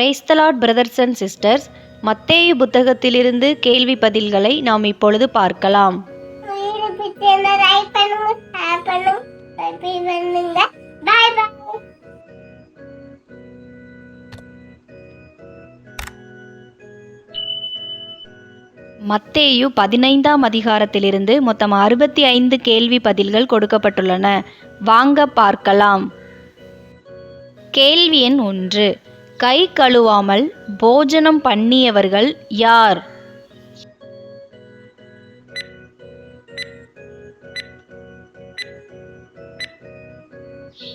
Praise the Lord brothers and sisters மத்தேயு புத்தகத்திலிருந்து கேள்வி பதில்களை நாம் இப்பொழுது பார்க்கலாம். மத்தேயு பதினைந்தாம் அதிகாரத்திலிருந்து மொத்தம் அறுபத்தி ஐந்து கேள்வி பதில்கள் கொடுக்கப்பட்டுள்ளன. வாங்க பார்க்கலாம். கேள்வி எண் ஒன்று. கை கழுவாமல் போஜனம் பண்ணியவர்கள் யார்?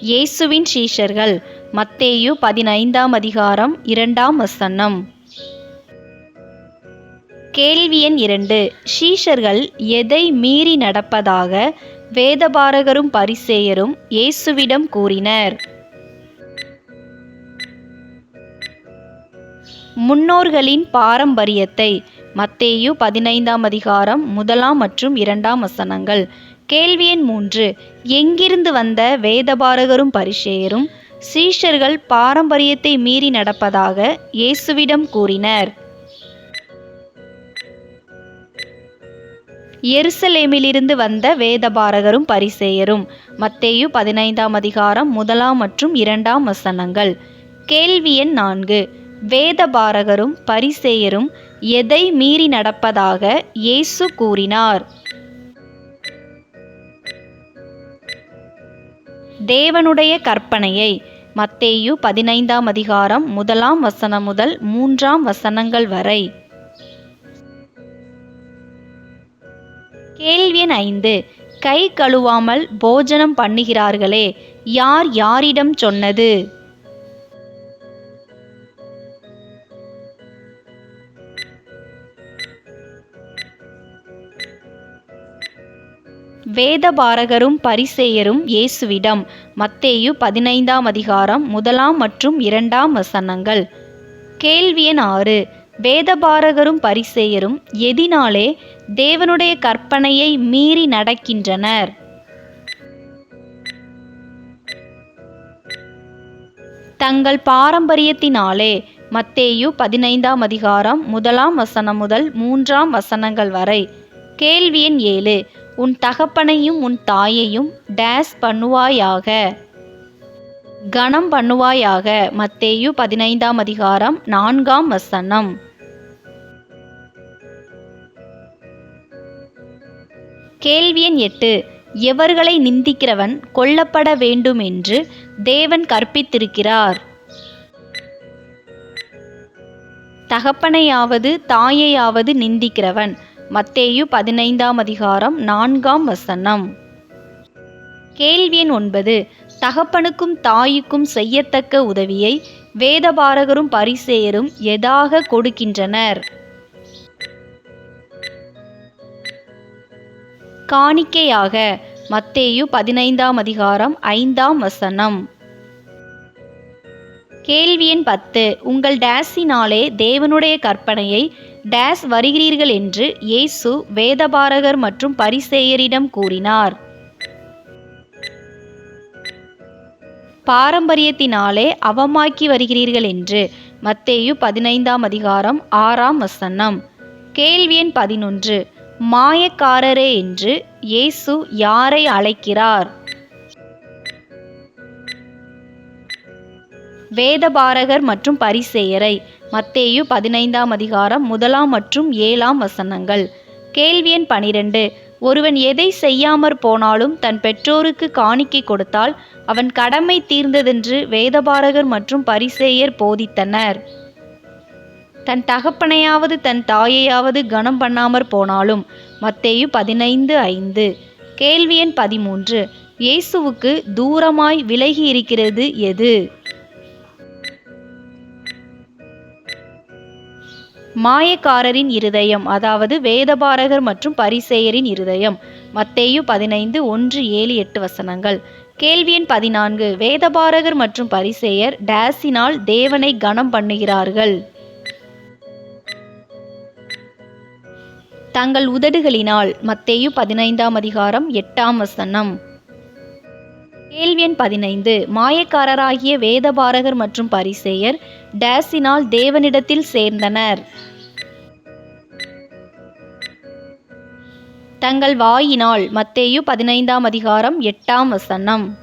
இயேசுவின் சீஷர்கள் மத்தேயு பதினைந்தாம் அதிகாரம் இரண்டாம் வசனம். கேள்வி எண் இரண்டு. ஷீஷர்கள் எதை மீறி நடப்பதாக வேதபாரகரும் பரிசேயரும் இயேசுவிடம் கூறினர். முன்னோர்களின் பாரம்பரியத்தை. மத்தேயு பதினைந்தாம் அதிகாரம் முதலாம் மற்றும் இரண்டாம் வசனங்கள். கேள்வி எண் மூன்று. எங்கிருந்து வந்த வேதபாரகரும் பரிசேயரும் சீஷர்கள் பாரம்பரியத்தை மீறி நடப்பதாக இயேசுவிடம் கூறினர். எருசலேமிலிருந்து வந்த வேதபாரகரும் பரிசேயரும். மத்தேயு பதினைந்தாம் அதிகாரம் முதலாம் மற்றும் இரண்டாம் வசனங்கள். கேள்வி எண் நான்கு. வேதபாரகரும் பரிசேயரும் எதை மீறி நடப்பதாக இயேசு கூறினார். தேவனுடைய கற்பனையை மத்தேயு பதினைந்தாம் அதிகாரம் முதலாம் வசனம் முதல் மூன்றாம் வசனங்கள் வரை. கேள்வி எண் ஐந்து. கை கழுவாமல் போஜனம் பண்ணுகிறார்களே யார் யாரிடம் சொன்னது? வேதபாரகரும் பரிசேயரும் இயேசுவிடம். மத்தேயு பதினைந்தாம் அதிகாரம் முதலாம் மற்றும் இரண்டாம் வசனங்கள். கேள்வியன் ஆறு. வேதபாரகரும் பரிசேயரும் எதினாலே தேவனுடைய கற்பனையை மீறி நடக்கின்றனர். தங்கள் பாரம்பரியத்தினாலே மத்தேயு பதினைந்தாம் அதிகாரம் முதலாம் வசனம் முதல் மூன்றாம் வசனங்கள் வரை. கேள்வி எண் ஏழு. உன் தகப்பனையும் உன் தாயையும் டேஸ் பண்ணுவாயாக. கணம் பண்ணுவாயாக. மத்தேயு பதினைந்தாம் அதிகாரம் நான்காம் வசனம். கேள்வி எண் எட்டு. எவர்களை நிந்திக்கிறவன் கொல்லப்பட வேண்டும் என்று தேவன் கற்பித்திருக்கிறார். தகப்பனையாவது தாயையாவது நிந்திக்கிறவன் மத்தேயு பதினைந்தாம் அதிகாரம் நான்காம் வசனம். கேள்வி எண் ஒன்பது. தகப்பனுக்கும் தாய்க்கும் செய்யத்தக்க உதவியை வேதபாரகரும் பரிசேயரும் எதாக கொடுக்கின்றனர்? காணிக்கையாக மத்தேயு பதினைந்தாம் அதிகாரம் ஐந்தாம் வசனம். கேள்வி எண் பத்து. உங்கள் டேஸினாலே தேவனுடைய கற்பனையை டேஸ் வருகிறீர்கள் என்று இயேசு வேதபாரகர் மற்றும் பரிசேயரிடம் கூறினார். பாரம்பரியத்தினாலே அவமாக்கி வருகிறீர்கள் என்று மத்தேயு பதினைந்தாம் அதிகாரம் ஆறாம் வசனம். கேள்வி எண் பதினொன்று. மாயக்காரரே என்று இயேசு யாரை அழைக்கிறார்? வேதபாரகர் மற்றும் பரிசேயரை. மத்தேயு பதினைந்தாம் அதிகாரம் முதலாம் மற்றும் ஏழாம் வசனங்கள். கேள்வி எண் பனிரெண்டு. ஒருவன் எதை செய்யாமற் போனாலும் தன் பெற்றோருக்கு காணிக்கை கொடுத்தால் அவன் கடமை தீர்ந்ததென்று வேதபாரகர் மற்றும் பரிசேயர் போதித்தனர். தன் தகப்பனையாவது தன் தாயையாவது கனம் பண்ணாமற் போனாலும் மத்தேயு பதினைந்து ஐந்து. கேள்வி எண் பதிமூன்று. இயேசுவுக்கு தூரமாய் விலகி இருக்கிறது எது? மாயக்காரரின் இருதயம் அதாவது வேதபாரகர் மற்றும் பரிசேயரின் இருதயம். மத்தேயு பதினைந்து ஒன்று ஏழு எட்டு வசனங்கள். கேள்வி எண் பதினான்கு வேதபாரகர் மற்றும் பரிசேயர் டேஸினால் தேவனை கனம் பண்ணுகிறார்கள். தங்கள் உதடுகளினால் மத்தேயு பதினைந்தாம் அதிகாரம் எட்டாம் வசனம். கேள்வி எண் பதினைந்து மாயக்காரராகிய வேதபாரகர் மற்றும் பரிசேயர் டேஸினால் தேவனிடத்தில் சேர்ந்தனர். தங்கள் வாயினால் மத்தேயு பதினைந்தாம் அதிகாரம் எட்டாம் வசனம்.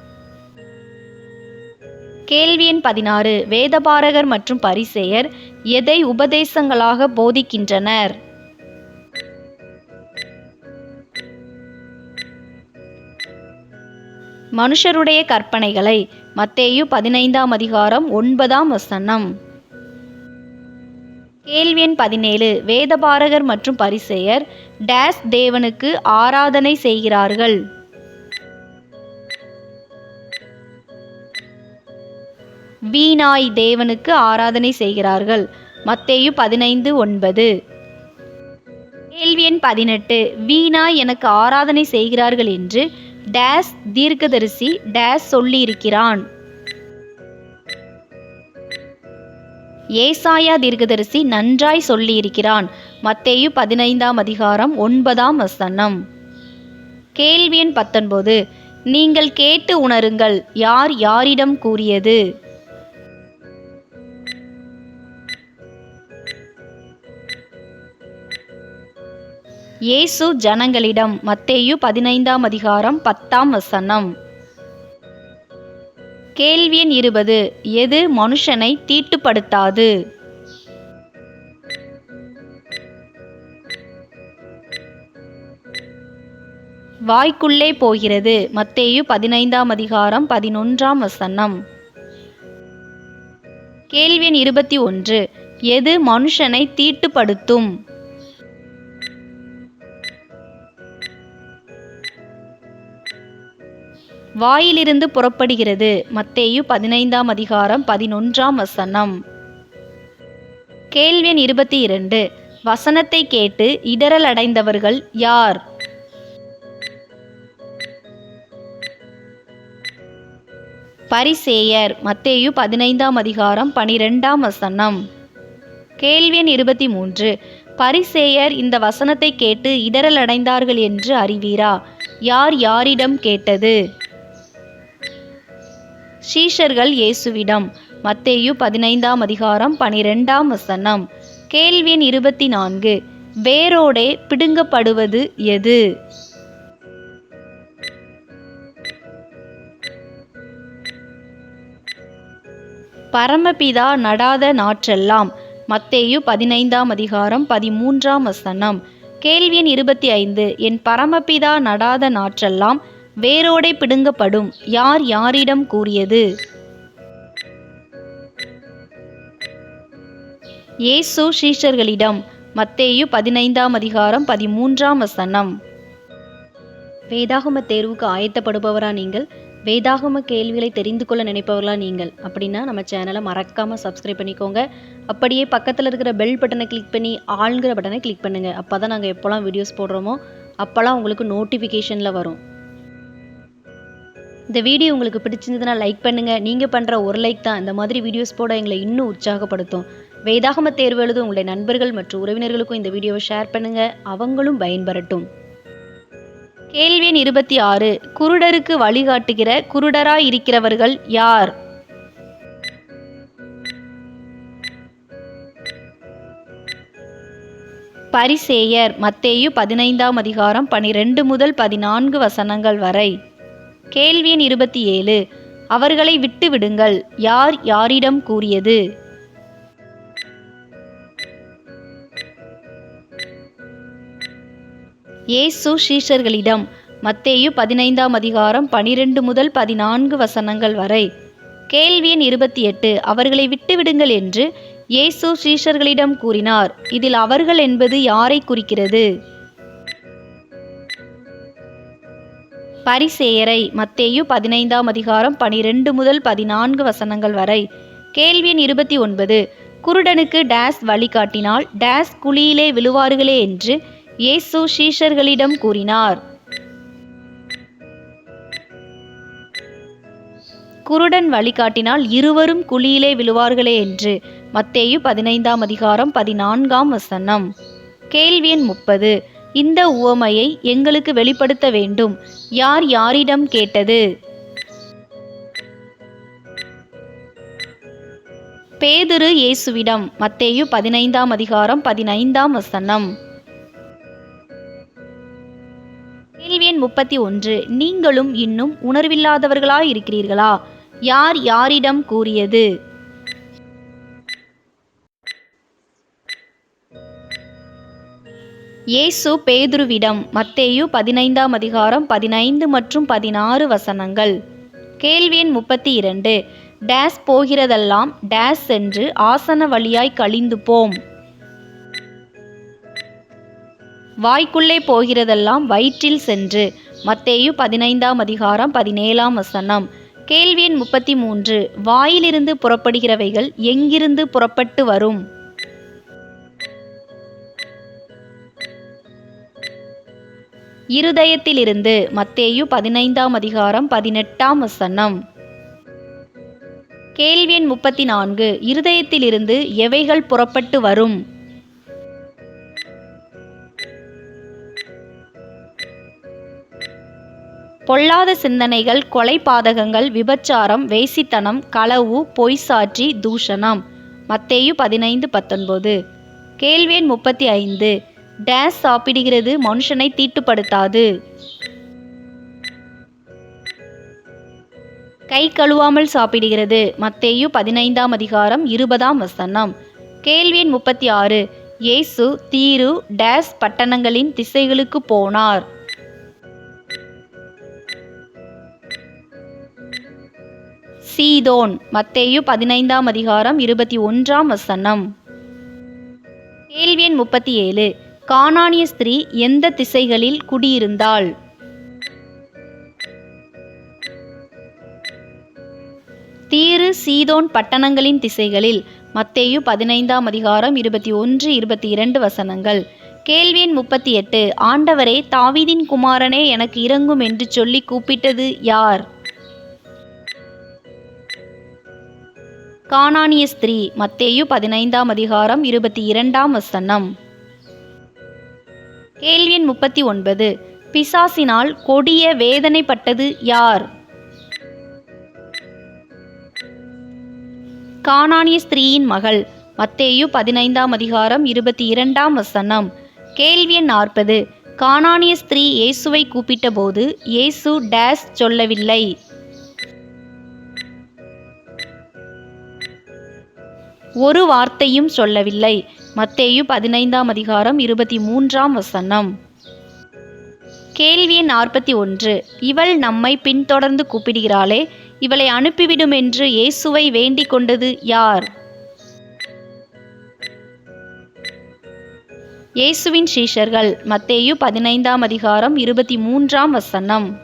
கேள்வி எண் பதினாறு வேதபாரகர் மற்றும் பரிசேயர் எதை உபதேசங்களாக போதிக்கின்றனர்? மனுஷருடைய கற்பனைகளை. மத்தேயு பதினைந்தாம் அதிகாரம் ஒன்பதாம் வசனம். கேள்வி எண் பதினேழு. வேதபாரகர் மற்றும் பரிசெயர் டேஸ் தேவனுக்கு ஆராதனை செய்கிறார்கள். வீணாய் தேவனுக்கு ஆராதனை செய்கிறார்கள். மத்தேயு பதினைந்து ஒன்பது. கேள்வி எண் பதினெட்டு. வீணாய் எனக்கு ஆராதனை செய்கிறார்கள் என்று டேஸ் தீர்க்கதரிசி டேஸ் சொல்லியிருக்கிறான். ஏசாயா தீர்க்கதரிசி நன்றாய் சொல்லியிருக்கிறான். மத்தேயு பதினைந்தாம் அதிகாரம் ஒன்பதாம் வசனம். கேள்வி எண் பத்தொன்பது. நீங்கள் கேட்டு உணருங்கள் யார் யாரிடம் கூறியது? இயேசு ஜனங்களிடம் மத்தேயு பதினைந்தாம் அதிகாரம் பத்தாம் வசனம். கேள்வி எண் இருபது எது மனுஷனை தீட்டுப்படுத்தாது? வாய்க்குள்ளே போகிறது மத்தேயு பதினைந்தாம் அதிகாரம் பதினொன்றாம் வசனம். கேள்வி எண் இருபத்தி ஒன்று எது மனுஷனை தீட்டுப்படுத்தும்? வாயிலிருந்து புறப்படுகிறது. மத்தேயு பதினைந்தாம் அதிகாரம் பதினொன்றாம் வசனம். கேள்வி இருபத்தி இரண்டு. வசனத்தை கேட்டு இடரல் அடைந்தவர்கள் யார்? பரிசேயர் மத்தேயு பதினைந்தாம் அதிகாரம் பனிரெண்டாம் வசனம். கேள்வி எண் இருபத்தி மூன்று. பரிசேயர் இந்த வசனத்தை கேட்டு இடரல் அடைந்தார்கள் என்று அறிவீரா? யார் யாரிடம் கேட்டது? சீஷர்கள் இயேசுவிடம். மத்தேயு பதினைந்தாம் அதிகாரம் பனிரெண்டாம் வசனம். கேள்வியின் இருபத்தி நான்கு. வேரோடே பிடுங்கப்படுவது எது? பரமபிதா நடாத நாற்றெல்லாம். மத்தேயு பதினைந்தாம் அதிகாரம் பதிமூன்றாம் வசனம். கேள்வியின் இருபத்தி ஐந்து. என் பரமபிதா நடாத நாற்றெல்லாம் வேரோடை பிடுங்கப்படும். யார் யாரிடம் கூறியது? இயேசு சீஷர்களிடம். மத்தேயு பதினைந்தாம் அதிகாரம் பதிமூன்றாம் வசனம். வேதாகம தேர்வுக்கு ஆயத்தப்படுபவரா நீங்கள்? வேதாகம கேள்விகளை தெரிந்து கொள்ள நினைப்பவர்களா நீங்கள்? அப்படின்னா நம்ம சேனலை மறக்காம சப்ஸ்கிரைப் பண்ணிக்கோங்க. அப்படியே பக்கத்தில் இருக்கிற பெல் பட்டனை கிளிக் பண்ணி ஆளுங்கிற பட்டனை கிளிக் பண்ணுங்க. அப்போ தான் நாங்கள் எப்போல்லாம் வீடியோஸ் போடுறோமோ அப்போல்லாம் உங்களுக்கு நோட்டிஃபிகேஷனில் வரும். இந்த வீடியோ உங்களுக்கு பிடிச்சிருந்ததுன்னா லைக் பண்ணுங்கள் நீங்கள் பண்ணுற ஒரு லைக் தான் இந்த மாதிரி வீடியோஸ் போட எங்களை இன்னும் உற்சாகப்படுத்தும். வேதாகம தேர்வு எழுது உங்களுடைய நண்பர்கள் மற்றும் உறவினர்களுக்கும் இந்த வீடியோவை ஷேர் பண்ணுங்கள் அவங்களும் பயன்பெறட்டும். கேள்வி எண் இருபத்தி ஆறு குருடருக்கு வழிகாட்டுகிற குருடராய் இருக்கிறவர்கள் யார்? பரிசேயர் மத்தேயு பதினைந்தாம் அதிகாரம் பனிரெண்டு முதல் பதினான்கு வசனங்கள் வரை. கேள்வி எண் இருபத்தி ஏழு. அவர்களை விட்டு விடுங்கள் யார் யாரிடம் கூறியது? இயேசு ஷீஷர்களிடம் மத்தேயு பதினைந்தாம் அதிகாரம் பனிரெண்டு முதல் பதினான்கு வசனங்கள் வரை. கேள்வி எண் இருபத்தி எட்டு. அவர்களை விட்டுவிடுங்கள் என்று இயேசு சீஷர்களிடம் கூறினார். இதில் அவர்கள் என்பது யாரை குறிக்கிறது? பரிசேயரை மத்தேயு பதினைந்தாம் அதிகாரம் பனிரெண்டு முதல் பதினான்கு வசனங்கள் வரை. கேள்வி எண் இருபத்தி ஒன்பது. குருடனுக்கு டேஸ் வழிகாட்டினால் டேஸ் குழியிலே விழுவார்களே என்று இயேசு ஷீஷர்களிடம் கூறினார். குருடன் வழிகாட்டினால் இருவரும் குழியிலே விழுவார்களே என்று மத்தேயு பதினைந்தாம் அதிகாரம் பதினான்காம் வசனம். கேள்வி எண் முப்பது. இந்த உவமையை எங்களுக்கு வெளிப்படுத்த வேண்டும். யார் யாரிடம் கேட்டது? பேதுரு இயேசுவிடம் மத்தேயு பதினைந்தாம் அதிகாரம் பதினைந்தாம் வசனம். கேள்வி முப்பத்தி ஒன்று நீங்களும் இன்னும் உணர்வில்லாதவர்களாய் இருக்கிறீர்களா யார் யாரிடம் கூறியது? இயேசு பேதுருவிடம் மத்தேயு பதினைந்தாம் அதிகாரம் பதினைந்து மற்றும் பதினாறு வசனங்கள். கேள்வி எண் முப்பத்தி இரண்டு டேஸ் போகிறதெல்லாம் டேஸ் சென்று ஆசன வழியாய் கழிந்து போம். வாய்க்குள்ளே போகிறதெல்லாம் வயிற்றில் சென்று. மத்தேயு பதினைந்தாம் அதிகாரம் பதினேழாம் வசனம். கேள்வி எண் முப்பத்தி மூன்று வாயிலிருந்து புறப்படுகிறவைகள் எங்கிருந்து புறப்பட்டு வரும்? இருதயத்திலிருந்து மத்தேயு பதினைந்தாம் அதிகாரம் பதினெட்டாம் வசனம். கேள்வி எண் முப்பத்தி நான்கு இருதயத்திலிருந்து எவைகள் புறப்பட்டு வரும்? பொல்லாத சிந்தனைகள் கொலை பாதகங்கள் விபச்சாரம் வேசித்தனம் களவு பொய் தூஷணம். மத்தேயு பதினைந்து பத்தொன்பது. கேள்வி எண் முப்பத்தி ஐந்து டேஸ் சாப்பிடுகிறது மனுஷனை தீட்டுப்படுத்தாது. கை கழுவாமல் சாப்பிடுகிறது. மத்தேயு பதினைந்தாம் அதிகாரம் இருபதாம் வசனம். கேள்வி எண் முப்பத்தி ஆறு இயேசு தீரு டேஸ் பட்டணங்களின் திசைகளுக்கு போனார். சீதோன் மத்தேயு பதினைந்தாம் அதிகாரம் இருபத்தி ஒன்றாம் வசனம். கேள்வி எண் முப்பத்தி ஏழு கானானிய ஸ்திரீ எந்த திசைகளில் குடியிருந்தாள்? தீரு சீதோன் பட்டணங்களின் திசைகளில் மத்தேயு பதினைந்தாம் அதிகாரம் இருபத்தி ஒன்று இருபத்தி இரண்டு வசனங்கள். கேள்வி எண் முப்பத்தி எட்டு ஆண்டவரே தாவீதின் குமாரனே எனக்கு இறங்கும் என்று சொல்லி கூப்பிட்டது யார்? கானானிய ஸ்திரீ மத்தேயு பதினைந்தாம் அதிகாரம் இருபத்தி இரண்டாம் வசனம். கேள்வி எண் முப்பத்தி ஒன்பது. பிசாசினால் கொடிய வேதனைப்பட்டது யார்? கானானிய ஸ்திரீயின் மகள். மத்தேயு பதினைந்தாம் அதிகாரம் இருபத்தி இரண்டாம் வசனம். கேள்வி எண் நாற்பது. கானானிய ஸ்திரீ இயேசுவை கூப்பிட்டபோது இயேசு டேஸ் சொல்லவில்லை. ஒரு வார்த்தையும் சொல்லவில்லை. மத்தேயு பதினைந்தாம் அதிகாரம் இருபத்தி மூன்றாம் வசனம். கேள்வி நாற்பத்தி ஒன்று இவள் நம்மை பின்தொடர்ந்து கூப்பிடுகிறாளே இவளை அனுப்பிவிடும் என்று இயேசுவை வேண்டிக் கொண்டது யார்? இயேசுவின் சீஷர்கள் மத்தேயு பதினைந்தாம் அதிகாரம் இருபத்தி மூன்றாம் வசனம்.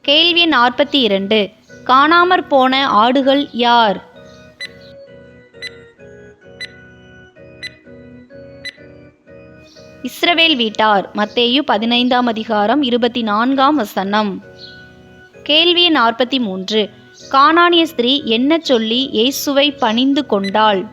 கேள்வி நாற்பத்தி இரண்டு காணாமற் போன ஆடுகள் யார்? இஸ்ரவேல் வீட்டார் மத்தேயு பதினைந்தாம் அதிகாரம் இருபத்தி நான்காம் வசனம். கேள்வி நாற்பத்தி மூன்று கானானிய ஸ்திரீ என்ன சொல்லி இயேசுவை பணிந்து கொண்டாள்?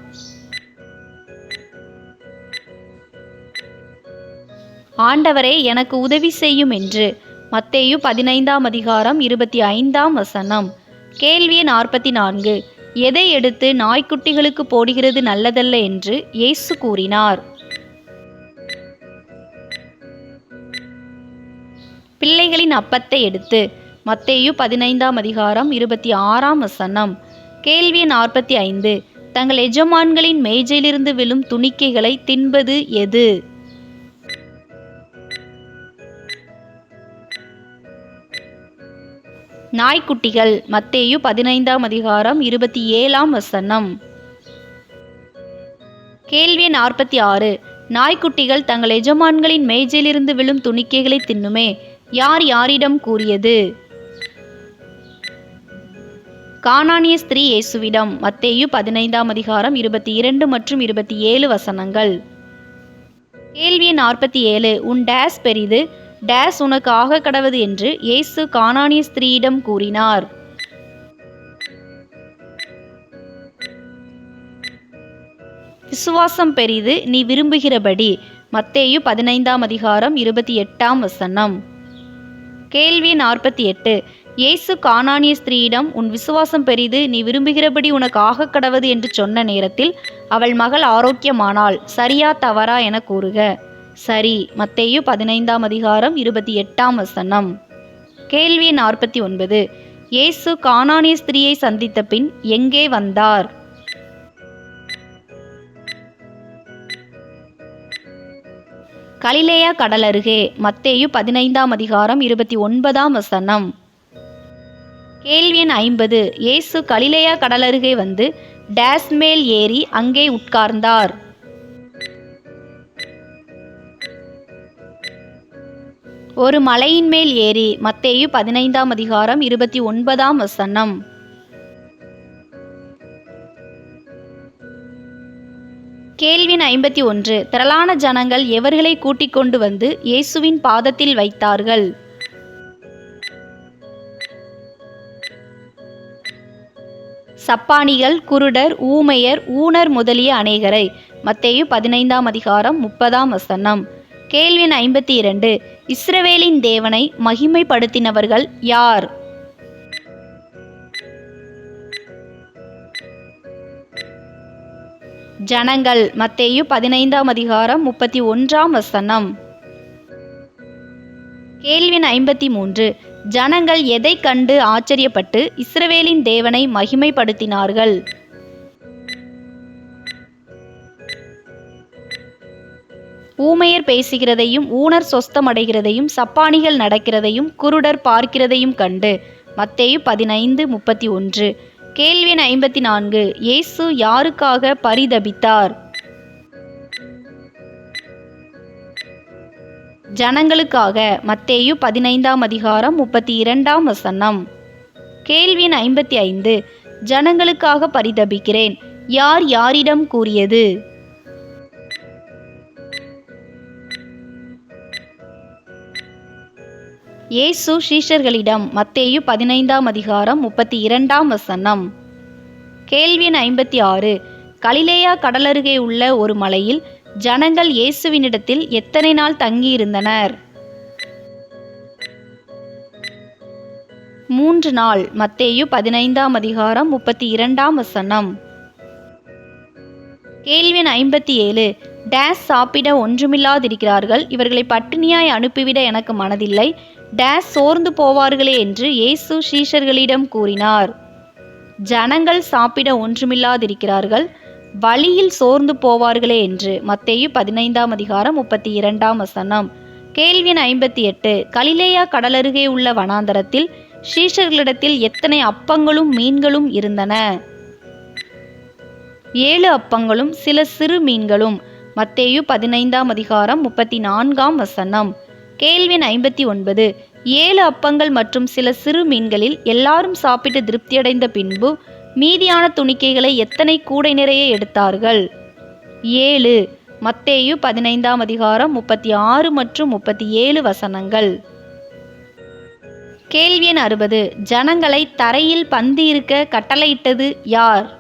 ஆண்டவரே எனக்கு உதவி செய்யும் என்று. மத்தேயு பதினைந்தாம் அதிகாரம் இருபத்தி ஐந்தாம் வசனம். கேள்வி நாற்பத்தி நான்கு எதை எடுத்து நாய்க்குட்டிகளுக்கு போடுகிறது நல்லதல்ல என்று இயேசு கூறினார். பிள்ளைகளின் அப்பத்தை எடுத்து மத்தேயு பதினைந்தாம் அதிகாரம் இருபத்தி ஆறாம் வசனம். கேள்வி நாற்பத்தி ஐந்து. தங்கள் எஜமான்களின் மேஜையிலிருந்து விழும் துணிக்கைகளை தின்பது எது? நாய்க்குட்டிகள் மத்தேயு பதினைந்தாம் அதிகாரம் இருபத்தி ஏழாம் வசனம். கேள்வி நாற்பத்தி ஆறு. நாய்க்குட்டிகள் தங்கள் எஜமான்களின் மேஜையிலிருந்து விழும் துணிக்கைகளை தின்னுமே யார் யாரிடம் கூறியது? கானானிய ஸ்திரீ இயேசுவிடம் மத்தேயு பதினைந்தாம் அதிகாரம் இருபத்தி இரண்டு மற்றும் இருபத்தி ஏழு வசனங்கள். கேள்வி நாற்பத்தி ஏழு உன் டேஸ் பெரிது டேஸ் உனக்கு ஆக கடவது என்று இயேசு கானானிய ஸ்திரீயிடம் கூறினார். விசுவாசம் பெரிது நீ விரும்புகிறபடி மத்தேயு பதினைந்தாம் அதிகாரம் இருபத்தி எட்டாம் வசனம். கேள்வி நாற்பத்தி எட்டு. இயேசு கானானிய ஸ்திரீயிடம் உன் விசுவாசம் பெரிது நீ விரும்புகிறபடி உனக்கு ஆகக் கடவது என்று சொன்ன நேரத்தில் அவள் மகள் ஆரோக்கியமானாள் சரியா தவறா என கூறுக. சரி மத்தேயு பதினைந்தாம் அதிகாரம் இருபத்தி எட்டாம் வசனம். கேள்வி நாற்பத்தி ஒன்பது. இயேசு கானானிய ஸ்திரீயை சந்தித்த பின் எங்கே வந்தார்? கலிலேயா கடல் அருகே மத்தேயு பதினைந்தாம் அதிகாரம் இருபத்தி ஒன்பதாம் வசனம். கேள்வி எண் ஐம்பது இயேசு கலிலேயா கடல் அருகே வந்து டேஸ் மேல் ஏறி அங்கே உட்கார்ந்தார். ஒரு மலையின் மேல் ஏறி மத்தேயு பதினைந்தாம் அதிகாரம் இருபத்தி ஒன்பதாம் வசனம். கேள்வின் ஐம்பத்தி ஒன்று திரளான ஜனங்கள் எவர்களை கூட்டிக் கொண்டு வந்து இயேசுவின் பாதத்தில் வைத்தார்கள்? சப்பானிகள் குருடர் ஊமையர் ஊனர் முதலிய அநேகரை. மத்தேயு பதினைந்தாம் அதிகாரம் முப்பதாம் வசனம். கேள்வின் ஐம்பத்தி இரண்டு இஸ்ரவேலின் தேவனை மகிமைப்படுத்தினவர்கள் யார்? ஜனங்கள் மத்தேயு பதினைந்தாம் அதிகாரம் முப்பத்தி ஒன்றாம் வசனம். கேள்வின் ஐம்பத்தி மூன்று ஜனங்கள் எதை கண்டு ஆச்சரியப்பட்டு இஸ்ரவேலின் தேவனை மகிமைப்படுத்தினார்கள்? ஊமையர் பேசுகிறதையும் ஊனர் சொஸ்தமடைகிறதையும் சப்பானிகள் நடக்கிறதையும் குருடர் பார்க்கிறதையும் கண்டு மத்தேயு பதினைந்து முப்பத்தி ஒன்று கேள்வி எண் ஐம்பத்தி நான்கு இயேசு யாருக்காக பரிதபித்தார்? ஜனங்களுக்காக. மத்தேயு பதினைந்தாம் அதிகாரம் முப்பத்தி இரண்டாம் வசனம். கேள்வி எண் ஐம்பத்தி ஐந்து ஜனங்களுக்காக பரிதபிக்கிறேன். யார் யாரிடம் கூறியது? இயேசு சீஷர்களிடம் மத்தேயு பதினைந்தாம் அதிகாரம் முப்பத்தி இரண்டாம் வசனம். கேள்வி எண் ஐம்பத்தி ஆறு. கலிலேயா கடலருகே உள்ள ஒரு மலையில் ஜனங்கள் இயேசுவினிடத்தில் எத்தனை நாள் தங்கியிருந்தனர்? மூன்று நாள். மத்தேயு பதினைந்தாம் அதிகாரம் முப்பத்தி இரண்டாம் வசனம். கேள்வி எண் ஐம்பத்தி ஏழு. டேஸ் சாப்பிட ஒன்றுமில்லாதிருக்கிறார்கள். இவர்களை பட்டினியாய் அனுப்பிவிட எனக்கு மனதில்லை. டேஸ் சோர்ந்து போவார்களே என்று இயேசு சீஷர்களிடம் கூறினார். ஜனங்கள் சாப்பிட ஒன்றுமில்லாதிருக்கிறார்கள். வழியில் சோர்ந்து போவார்களே என்று மத்தேயு பதினைந்தாம் அதிகாரம் முப்பத்தி இரண்டாம் வசனம். கேள்வி எண் ஐம்பத்தி எட்டு. கலிலேயா கடலருகே உள்ள வனாந்தரத்தில் ஷீஷர்களிடத்தில் எத்தனை அப்பங்களும் மீன்களும் இருந்தன? ஏழு அப்பங்களும் சில சிறு மீன்களும். மத்தேயு பதினைந்தாம் அதிகாரம் முப்பத்தி நான்காம் வசனம். கேள்வின் ஐம்பத்தி ஒன்பது. ஏழு அப்பங்கள் மற்றும் சில சிறு மீன்களில் எல்லாரும் சாப்பிட்டு திருப்தியடைந்த பின்பு மீதியான துணிக்கைகளை எத்தனை கூடை நிறைய எடுத்தார்கள்? ஏழு. மத்தேயு பதினைந்தாம் அதிகாரம் முப்பத்தி ஆறு மற்றும் முப்பத்தி ஏழு வசனங்கள். கேள்வி எண் அறுபது. ஜனங்களை தரையில் பந்தி இருக்க கட்டளையிட்டது யார்?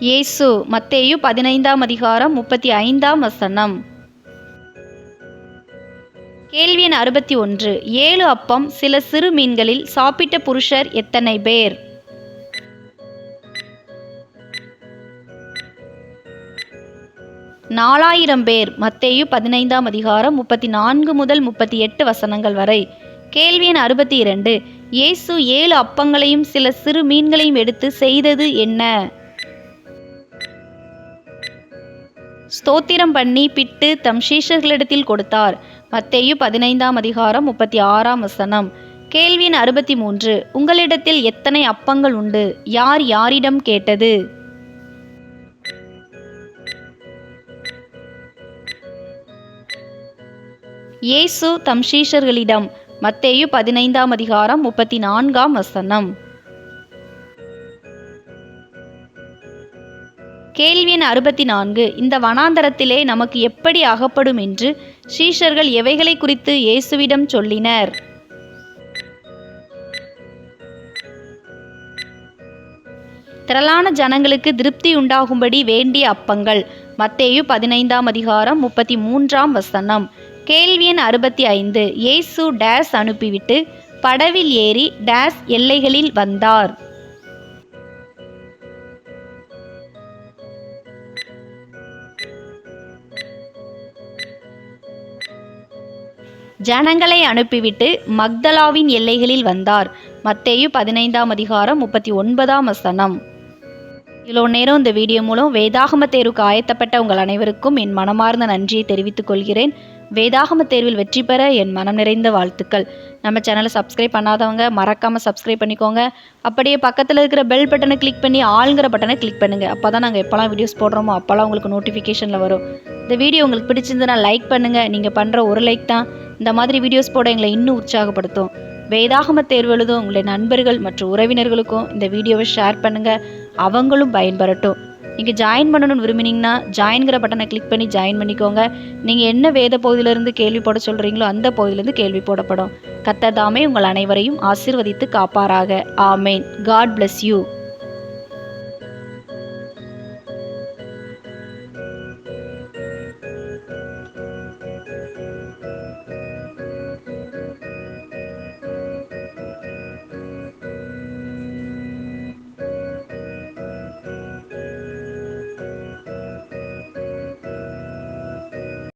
இயேசு மத்தேயு பதினைந்தாம் அதிகாரம் முப்பத்தி ஐந்தாம் வசனம். கேள்வி எண் அறுபத்தி ஒன்று. ஏழு அப்பம் சில சிறு மீன்களில் சாப்பிட்ட புருஷர் எத்தனை பேர்? நாலாயிரம் பேர். மத்தேயு பதினைந்தாம் அதிகாரம் முப்பத்தி நான்கு முதல் முப்பத்தி எட்டு வசனங்கள் வரை. கேள்வி எண் அறுபத்தி இரண்டு. இயேசு ஏழு அப்பங்களையும் சில சிறு மீன்களையும் எடுத்து செய்தது என்ன? ஸ்தோத்திரம் பண்ணி பிட்டு தம் சீஷர்களிடத்தில் கொடுத்தார். மத்தேயு பதினைந்தாம் அதிகாரம் முப்பத்தி ஆறாம் வசனம். கேள்வி அறுபத்தி மூன்று உங்களிடத்தில் எத்தனை அப்பங்கள் உண்டு? யார் யாரிடம் கேட்டது? இயேசு தம் சீஷர்களிடம் மத்தேயு பதினைந்தாம் அதிகாரம் முப்பத்தி நான்காம் வசனம். கேள்வி எண் அறுபத்தி நான்கு இந்த வனாந்தரத்திலே நமக்கு எப்படி அகப்படும் என்று சீஷர்கள் எவைகளை குறித்து இயேசுவிடம் சொல்லினர். திரளான ஜனங்களுக்கு திருப்தி உண்டாகும்படி வேண்டிய அப்பங்கள். மத்தேயு பதினைந்தாம் அதிகாரம் முப்பத்தி மூன்றாம் வசனம். கேள்வி எண் அறுபத்தி ஐந்து இயேசு டேஸ் அனுப்பிவிட்டு படவில் ஏறி டேஸ் எல்லைகளில் வந்தார். ஜனங்களை அனுப்பிவிட்டு மக்தலாவின் எல்லைகளில் வந்தார். மத்தேயு பதினைந்தாம் அதிகாரம் முப்பத்தி ஒன்பதாம் வசனம். இவ்வளோ நேரம் இந்த வீடியோ மூலம் வேதாகம தேர்வுக்கு ஆயத்தப்பட்ட உங்கள் அனைவருக்கும் என் மனமார்ந்த நன்றியை தெரிவித்துக் கொள்கிறேன். வேதாகம தேர்வில் வெற்றி பெற என் மனம் நிறைந்த வாழ்த்துக்கள். நம்ம சேனலை சப்ஸ்கிரைப் பண்ணாதவங்க மறக்காமல் சப்ஸ்கிரைப் பண்ணிக்கோங்க. அப்படியே பக்கத்தில் இருக்கிற பெல் பட்டனை கிளிக் பண்ணி ஆளுங்கிற பட்டனை கிளிக் பண்ணுங்கள் அப்போ தான் நாங்கள் எப்போல்லாம் வீடியோஸ் போடுறோமோ அப்போல்லாம் உங்களுக்கு நோட்டிஃபிகேஷனில் வரும். இந்த வீடியோ உங்களுக்கு பிடிச்சிருந்ததுன்னா லைக் பண்ணுங்கள் நீங்கள் பண்ணுற ஒரு லைக் தான். இந்த மாதிரி வீடியோஸ் போட எங்களை இன்னும் உற்சாகப்படுத்தும். வேதாகம தேர்வு எழுதும் உங்களுடைய நண்பர்கள் மற்றும் உறவினர்களுக்கும் இந்த வீடியோவை ஷேர் பண்ணுங்கள் அவங்களும் பயன்பெறட்டும். நீங்கள் ஜாயின் பண்ணணும்னு விரும்பினீங்கன்னா ஜாயின்கிற பட்டனை கிளிக் பண்ணி ஜாயின் பண்ணிக்கோங்க. நீங்கள் என்ன வேத பகுதியிலிருந்து கேள்வி போட சொல்கிறீங்களோ அந்த பகுதியிலேருந்து கேள்வி போடப்படும். கத்ததாமே உங்கள் அனைவரையும் ஆசீர்வதித்து காப்பாராக. ஆமேன். God bless you